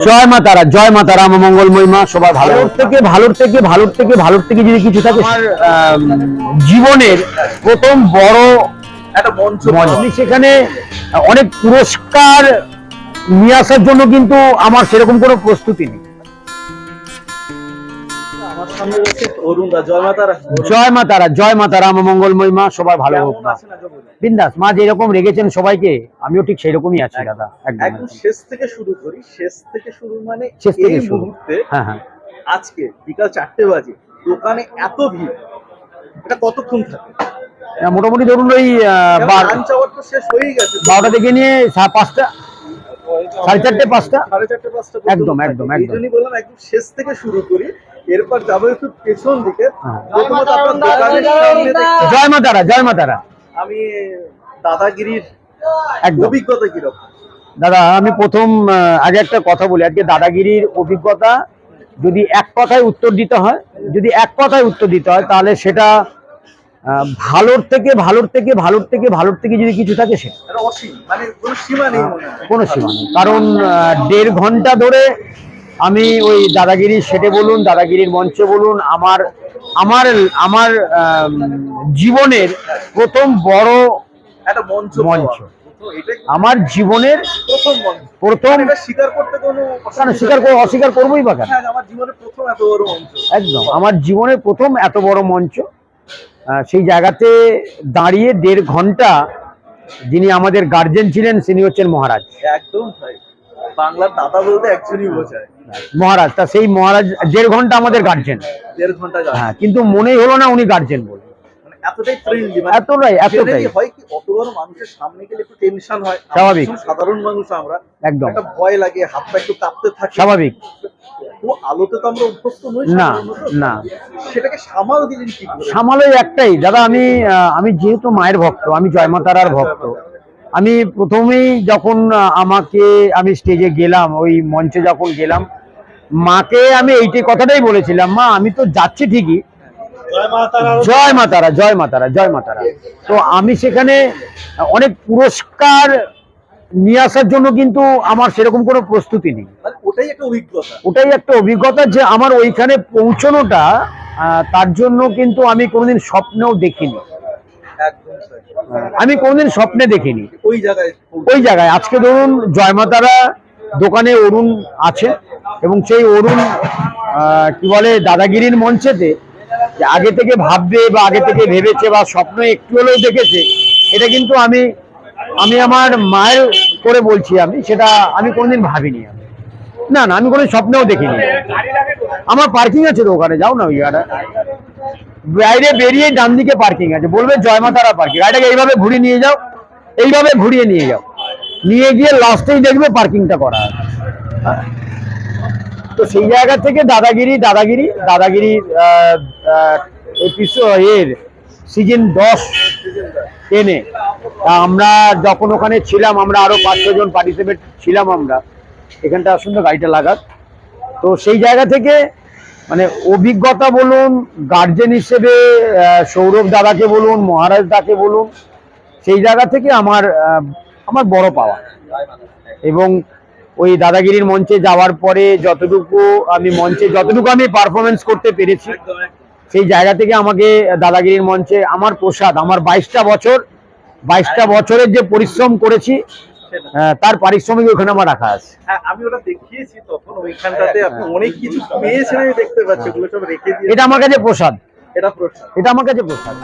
জয় মাতারা জয় মা তারা আমার মঙ্গলময় মা সবার ভালো থেকে ভালোর থেকে ভালোর থেকে ভালোর থেকে যদি কিছু থাকে জীবনের প্রথম বড় একটা মঞ্চ। সেখানে অনেক পুরস্কার নিয়ে আসার জন্য কিন্তু আমার সেরকম কোনো প্রস্তুতি নেই আমার সামনে রয়েছে অরুণ জয় মাতারা জয় মা তারা জয় মা আমার মঙ্গলময় মা সবাই ভালো হোক না? বিন্দাস মা যেরকম রেগেছেন সবাইকে আমিও ঠিক সেরকমই আছি দাদা একদম। শেষ থেকে শুরু করি শেষ থেকে শুরু মানে শেষ থেকে শুরু। হ্যাঁ হ্যাঁ। আজকে বিকাল চারটে বাজে দোকানে এত ভিড় এটা কতক্ষণ থাকে? মোটামুটি ধরুন ওই বারোটা থেকে নিয়ে পাঁচটা সাড়ে চারটে পাঁচটা। সাড়ে চারটে পাঁচটা একদম, একদম, একদম। বললাম একদম শেষ থেকে শুরু করি। এরপর যাব একটু পেছন দিকে। হ্যাঁ। জয় মা তারা জয় মা তারা। আমি দাদাগিরির অভিজ্ঞতা কীরকম? দাদা আমি প্রথম আগে একটা কথা বলি। আজকে দাদাগিরির অভিজ্ঞতা যদি এক কথায় উত্তর দিতে হয় যদি এক কথায় উত্তর দিতে হয় তাহলে সেটা ভালোর থেকে ভালোর থেকে ভালোর থেকে ভালোর থেকে যদি কিছু থাকে সেটা এটা অসীম মানে কোনো সীমা নেই মনে হয়। কোনো সীমা নেই। কারণ দেড় ঘণ্টা ধরে আমি ওই দাদাগিরির সেটে বলুন দাদাগিরির মঞ্চে বলুন আমার আমার আমার জীবনের প্রথম বড় মঞ্চ আমার জীবনের প্রথম প্রথম স্বীকার করতে কোনো স্বীকার নেই। অস্বীকার করবোই বা কেন? হ্যাঁ, আমার জীবনে প্রথম এত বড় মঞ্চ। একদম আমার জীবনের প্রথম এত বড় মঞ্চ। সেই জায়গাতে দাঁড়িয়ে দেড় ঘণ্টা যিনি আমাদের গার্জেন ছিলেন তিনি হচ্ছেন মহারাজ। একদম বাংলার দাদা বলতে একজনই বোঝায়। মহারাজ তা সেই মহারাজ দেড় ঘণ্টা আমাদের গার্জেন দেড় ঘণ্টা হ্যাঁ কিন্তু মনেই হলো না উনি গার্জেন বলে। মানে এতটাই ফ্রেন্ডলি এতটাই এতটাই। হয় কি অত বড় মানুষের সামনে গেলে একটু টেনশন হয়। স্বাভাবিক। সাধারণ মানুষ আমরা। একদম। একটা ভয় লাগে হাতটা একটু কাঁপতে থাকে। স্বাভাবিক। আলোতে তো আমরা অভ্যস্ত নই না না। সেটাকে সামাল দিলেন কি করে? একটাই। দাদা আমি আমি যেহেতু মায়ের ভক্ত আমি জয় জয়মাতারার ভক্ত আমি প্রথমেই যখন আমাকে আমি স্টেজে গেলাম ওই মঞ্চে যখন গেলাম মাকে আমি এইটি কথাটাই বলেছিলাম মা আমি তো যাচ্ছি ঠিকই। জয় মাতারা জয় মাতারা জয় মাতারা তো আমি সেখানে অনেক পুরস্কার নিয়ে আসার জন্য কিন্তু আমার সেরকম কোনো প্রস্তুতি নেই। মানে ওটাই একটা অভিজ্ঞতা। ওটাই একটা অভিজ্ঞতা যে আমার ওইখানে পৌঁছানোটা তার জন্য কিন্তু আমি কোনোদিন স্বপ্নেও দেখিনি। আমি কোনোদিন স্বপ্নে দেখিনি। ওই জায়গায় ওই জায়গায়। আজকে ধরুন জয়মাতারা দোকানে অরুণ আছে এবং সেই অরুণ কি বলে দাদাগিরির মঞ্চেতে আগে থেকে ভাববে বা আগে থেকে ভেবেছে বা স্বপ্ন একটু হলেও দেখেছে এটা কিন্তু আমি আমি আমার মায়ের করে বলছি আমি সেটা আমি কোনোদিন ভাবিনি আমি। না না আমি কোনো স্বপ্নেও দেখিনি। আমার পার্কিং আছে তো ওখানে যাও না ওই জায়গাটা। বাইরে বেরিয়ে ডান দিকে পার্কিং আছে। বলবে জয়মাতারা পার্কিং গাড়িটাকে এইভাবে ঘুরিয়ে নিয়ে যাও, এইভাবে ঘুরিয়ে নিয়ে যাও। নিয়ে গিয়ে লাস্টেই দেখবে পার্কিংটা করা। তো সেই জায়গা থেকে দাদাগিরি দাদাগিরি দাদাগিরি এর সিজন দশ টেনে। আমরা যখন ওখানে ছিলাম, আমরা আরও পাঁচ ছজন পার্টিসিপেট ছিলাম আমরা। এখানটা সুন্দর গাড়িটা লাগাত তো সেই জায়গা থেকে মানে অভিজ্ঞতা বলুন গার্জেন হিসেবে সৌরভ দাদাকে বলুন, মহারাজ দাকে বলুন, সেই জায়গা থেকে আমার আমার বড় পাওয়া এবং ওই দাদাগিরির মঞ্চে যাওয়ার পরে যতটুকু আমি মঞ্চে, যতটুকু আমি পারফরমেন্স করতে পেরেছি। সেই জায়গা থেকে আমাকে দাদাগিরির মঞ্চে, আমার প্রসাদ, আমার বাইশটা বছর, বাইশটা বছরের যে পরিশ্রম করেছি আহ, তার পারিশ্রমিক ওখানে আমার রাখা আছে। হ্যাঁ আমি ওটা দেখিয়েছি তখন ওইখানটাতে আপনি অনেক কিছু পেয়েছেন আমি দেখতে পাচ্ছি ওগুলো সব রেখে দিয়ে এটা আমার কাছে প্রসাদ। এটা প্রসাদ। এটা আমার কাছে প্রসাদ।